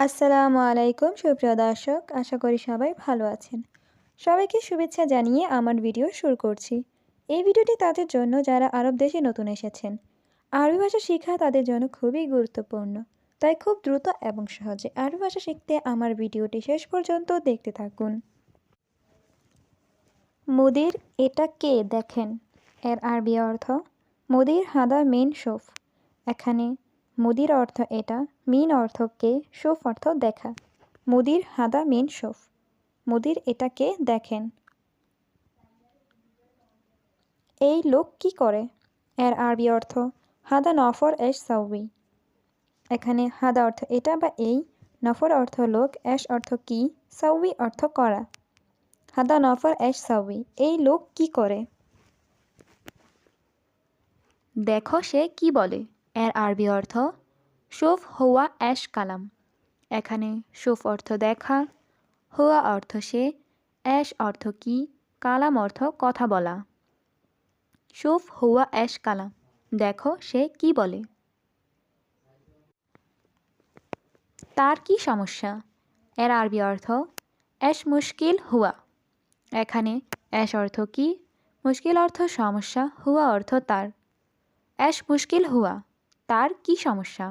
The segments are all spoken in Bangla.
আসসালামু আলাইকুম, সুপ্রিয় দর্শক। আশা করি সবাই ভালো আছেন। সবাইকে শুভেচ্ছা জানিয়ে আমার ভিডিও শুরু করছি। এই ভিডিওটি তাদের জন্য যারা আরব দেশে নতুন এসেছেন, আরবি ভাষা শেখা তাদের জন্য খুবই গুরুত্বপূর্ণ। তাই খুব দ্রুত এবং সহজে আরবি ভাষা শিখতে আমার ভিডিওটি শেষ পর্যন্ত দেখতে থাকুন। মুদির এটা কে দেখেন? এর আরবি অর্থ, মুদির হাদা মেন শোফ। এখানে মুদির অর্থ এটা, মিন অর্থ কে শোফ অর্থ দেখা। মুদির হাদা মিন শোফ মুদির এটাকে দেখেন। এই লোক কি করে? এর আরবি অর্থ, হাদা নফর এস সাউবি। এখানে হাদা অর্থ এটা বা এই, নফর অর্থ লোক, এস অর্থ কি, সাউবি অর্থ করা। হাদা নফর এস সাউবি। এই লোক কি করে? দেখো সে কি বলে। এর আরবি অর্থ শুফ হুয়া অ্যাশ কালাম। এখানে শুফ অর্থ দেখা হুয়া অর্থ সে অ্যাশ অর্থ কি, কালাম অর্থ কথা বলা। শুফ হুয়া অ্যাশ কালাম দেখো সে কি বলে। তার কি সমস্যা? এর আরবি অর্থ অ্যাশ মুশকিল হুয়া। এখানে অ্যাশ অর্থ কি, মুশকিল অর্থ সমস্যা, হুয়া অর্থ তার। অ্যাশ মুশকিল হুয়া। তার কি সমস্যা?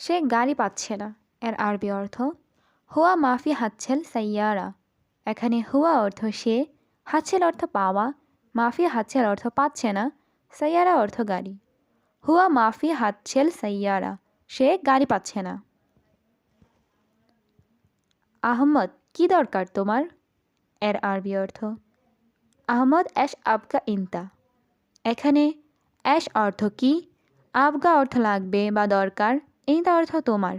সে গাড়ি পাচ্ছে না, এর আরবি অর্থ, হুয়া মাফি হাচ্ছেল সাইয়ারা। এখানে হুয়া অর্থ সে, হাচ্ছেল অর্থ পাওয়া, মাফি হাচ্ছেল অর্থ পাচ্ছে না, সাইয়ারা অর্থ গাড়ি। হুয়া মাফি হাচ্ছেল সাইয়ারা। সে গাড়ি পাচ্ছে না। আহমদ, কি দরকার তোমার? এর আরবি অর্থ, আহমদ অ্যাশ আবকা ইন্তা। এখানে অ্যাশ অর্থ কি? আবগা অর্থ লাগবে বা দরকার ইন্তা অর্থ তোমার।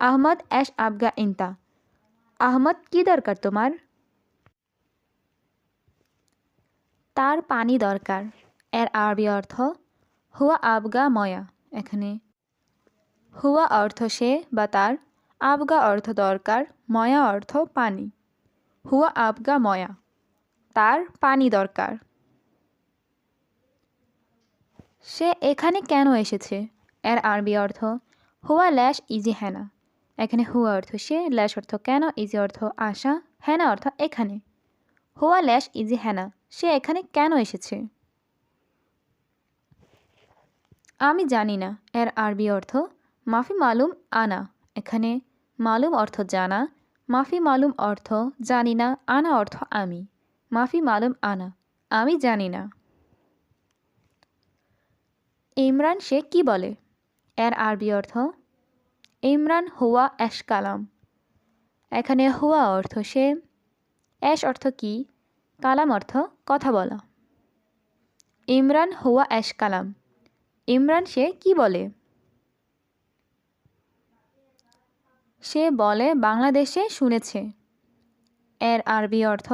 আহমদ অ্যাশ আবগা ইন্তা। আহমদ, কি দরকার তোমার? তার পানি দরকার। এর আরবি অর্থ, হুয়া আবগা ময়া। এখানে, হুয়া অর্থ সে বা তার, আবগা অর্থ দরকার, ময়া অর্থ পানি। হুয়া আবগা ময়া। তার পানি দরকার। সে এখানে কেন এসেছে? এর আরবি অর্থ, হুয়া ল্যাশ ইজি হ্যানা এখানে হুয়া অর্থ সে, ল্যাশ অর্থ কেন, ইজি অর্থ আশা হ্যানা অর্থ এখানে। হুয়া ল্যাশ ইজি হ্যানা সে এখানে কেন এসেছে? আমি জানি না। এর আরবি অর্থ, মাফি মালুম আনা এখানে মালুম অর্থ জানা, মাফি মালুম অর্থ জানি না, আনা অর্থ আমি। মাফি মালুম আনা আমি জানি না। ইমরান সে কি বলে? এর আরবি অর্থ, ইমরান হুয়া অ্যাশ কালাম। এখানে হুয়া অর্থ সে অ্যাশ অর্থ কি? কালাম অর্থ কথা বলা। ইমরান হুয়া অ্যাশ কালাম। ইমরান সে কি বলে? সে বলে, বাংলাদেশে শুনেছে। এর আরবি অর্থ,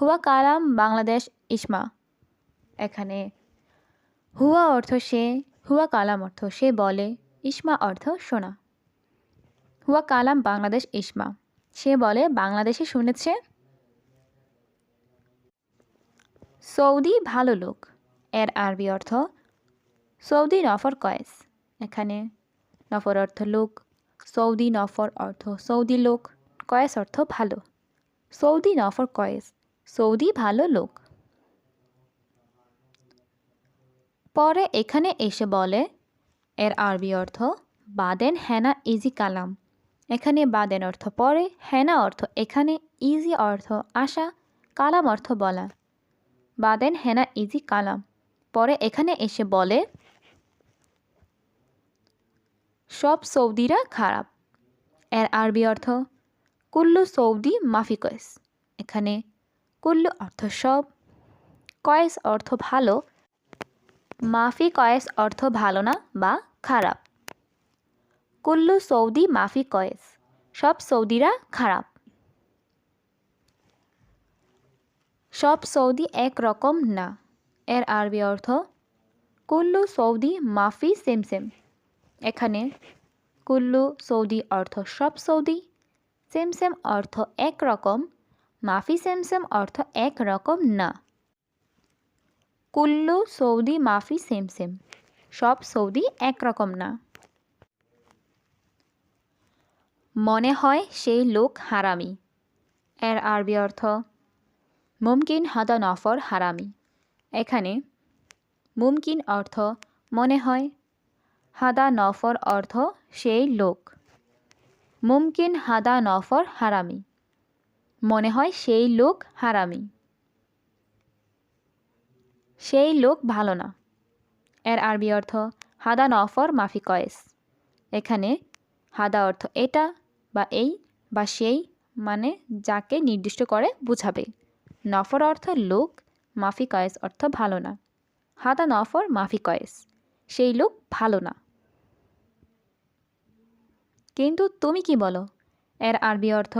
হুয়া কালাম বাংলাদেশ ইসমা। এখানে হুয়া অর্থ সে, হুয়া কালাম অর্থ সে বলে, ইসমা অর্থ শোনা। হুয়া কালাম বাংলাদেশ ইসমা। সে বলে, বাংলাদেশে শুনেছে? সৌদি ভালো লোক। এর আরবি অর্থ, সৌদি নফর কয়েস। এখানে নফর অর্থ লোক, সৌদি নফর অর্থ সৌদি লোক, কয়েস অর্থ ভালো। সৌদি নফর কয়েস, সৌদি ভালো লোক। পরে এখানে এসে বলে, এর আরবি অর্থ, বাদেন হেনা ইজি কালাম। এখানে বাদেন অর্থ পরে, হেনা অর্থ এখানে ইজি অর্থ আশা কালাম অর্থ বলা। বাদেন হেনা ইজি কালাম। পরে এখানে এসে বলে, সব সৌদিরা খারাপ। এর আরবি অর্থ, কুল্লু সৌদি মাফি কয়েস। এখানে কুল্লু অর্থ সব, কয়েস অর্থ ভালো মাফি কয়েস অর্থ ভালো না বা খারাপ। কুল্লু সৌদি মাফি কয়েস, সব সৌদিরা খারাপ। সব সৌদি এক রকম না, এর আরবি অর্থ কুল্লু সৌদি মাফি সেম সেম। এখানে কুল্লু সৌদি অর্থ সব সৌদি, সেম সেম অর্থ এক রকম, মাফি সেম সেম অর্থ এক রকম না। কুল্লু, সৌদি, মাফি, সেম সেম। সব সৌদি একরকম না। মনে হয় সেই লোক হারামি। এর আরবি অর্থ, মুমকিন হাদা নফর হারামি। এখানে মুমকিন অর্থ মনে হয়, হাদা নফর অর্থ সেই লোক। মুমকিন হাদা নফর হারামি। মনে হয় সেই লোক হারামি। সেই লোক ভালো না। এর আরবি অর্থ, হাদা নফর মাফি কয়েস। এখানে, হাদা অর্থ এটা বা এই বা সেই মানে যাকে নির্দিষ্ট করে বুঝাবে। নফর অর্থ লোক, মাফি কয়েস অর্থ ভালো না। হাদা নফর মাফি কয়েস। সেই লোক ভালো না। কিন্তু তুমি কি বলো? এর আরবি অর্থ,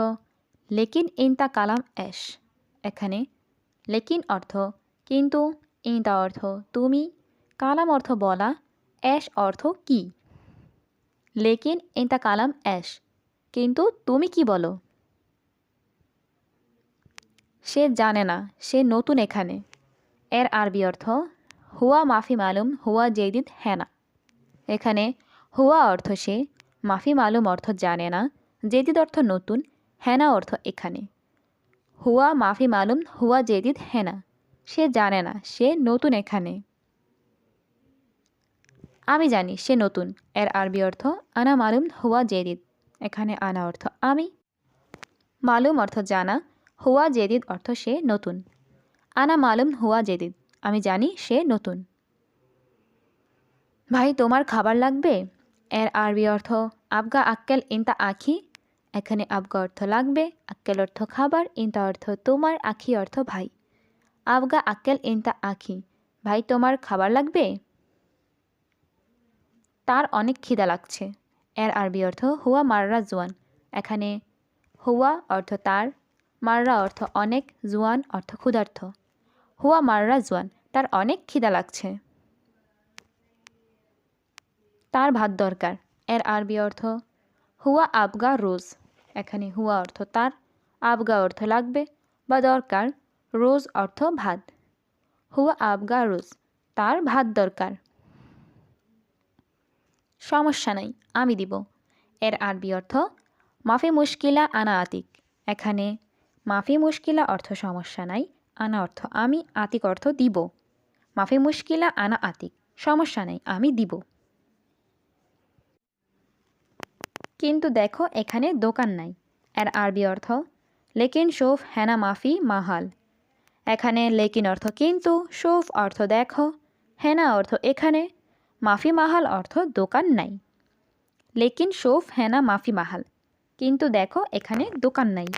লেকিন ইনতা কালাম এশ। এখানে, লেকিন অর্থ, কিন্তু ইনতা অর্থ তুমি, কালাম অর্থ বলা, অ্যাশ অর্থ কি? লেকিন ইনতা কালাম অ্যাশ, কিন্তু তুমি কি বলো? সে জানে না, সে নতুন এখানে। এর আরবি অর্থ, হুয়া মাফি মালুম, হুয়া জেদিদ হ্যানা এখানে হুয়া অর্থ সে, মাফি মালুম অর্থ জানে না জেদিদ অর্থ নতুন হ্যানা অর্থ এখানে। হুয়া মাফি মালুম, হুয়া জেদিদ হ্যানা সে জানে না, সে নতুন এখানে। আমি জানি সে নতুন। এর আরবি অর্থ, আনা মালুম হুয়া জেদিদ। এখানে আনা অর্থ, আমি। মালুম অর্থ, জানা। হুয়া জেদিদ অর্থ, সে নতুন। আনা মালুম হুয়া জেদিদ। আমি জানি, সে নতুন। ভাই, তোমার খাবার লাগবে? এর আরবি অর্থ, আবগা আক্কেল ইনতা আখি। এখানে আবগা অর্থ, লাগবে। আক্কেল অর্থ, খাবার। ইনতা অর্থ, তোমার আখি অর্থ, ভাই। আবগা আক্কেল ইনতা আখি। ভাই, তোমার খাবার লাগবে? তার অনেক খিদা লাগছে। এর আরবি অর্থ, হুয়া মাররা জোয়ান। এখানে, হুয়া অর্থ তার, মাররা অর্থ অনেক, জোয়ান অর্থ ক্ষুধার্থ হুয়া মাররা জোয়ান। তার অনেক খিদা লাগছে। তার ভাত দরকার। এর আরবি অর্থ, হুয়া আবগা রোজ। এখানে, হুয়া অর্থ তার, আবগা অর্থ লাগবে বা দরকার। রোজ অর্থ ভাত। হুয়া আবগা রোজ, তার ভাত দরকার। সমস্যা নাই, আমি দিব। এর আরবি অর্থ, মাফি মুশকিলা আনা আতিক। এখানে, মাফি মুশকিলা অর্থ সমস্যা নাই, আনা অর্থ আমি, আতিক অর্থ দিব। মাফি মুশকিলা আনা আতিক, সমস্যা নাই, আমি দিব। কিন্তু দেখো এখানে দোকান নাই। এর আরবি অর্থ, লেকিন শোফ হেনা মাফি মাহাল। এখানে লেকিন অর্থ কিন্তু শোফ অর্থ দেখো, হেনা অর্থ এখানে মাফি মাহাল অর্থ দোকান নাই। লেকিন শোফ হেনা মাফি মাহাল কিন্তু দেখো এখানে দোকান নাই।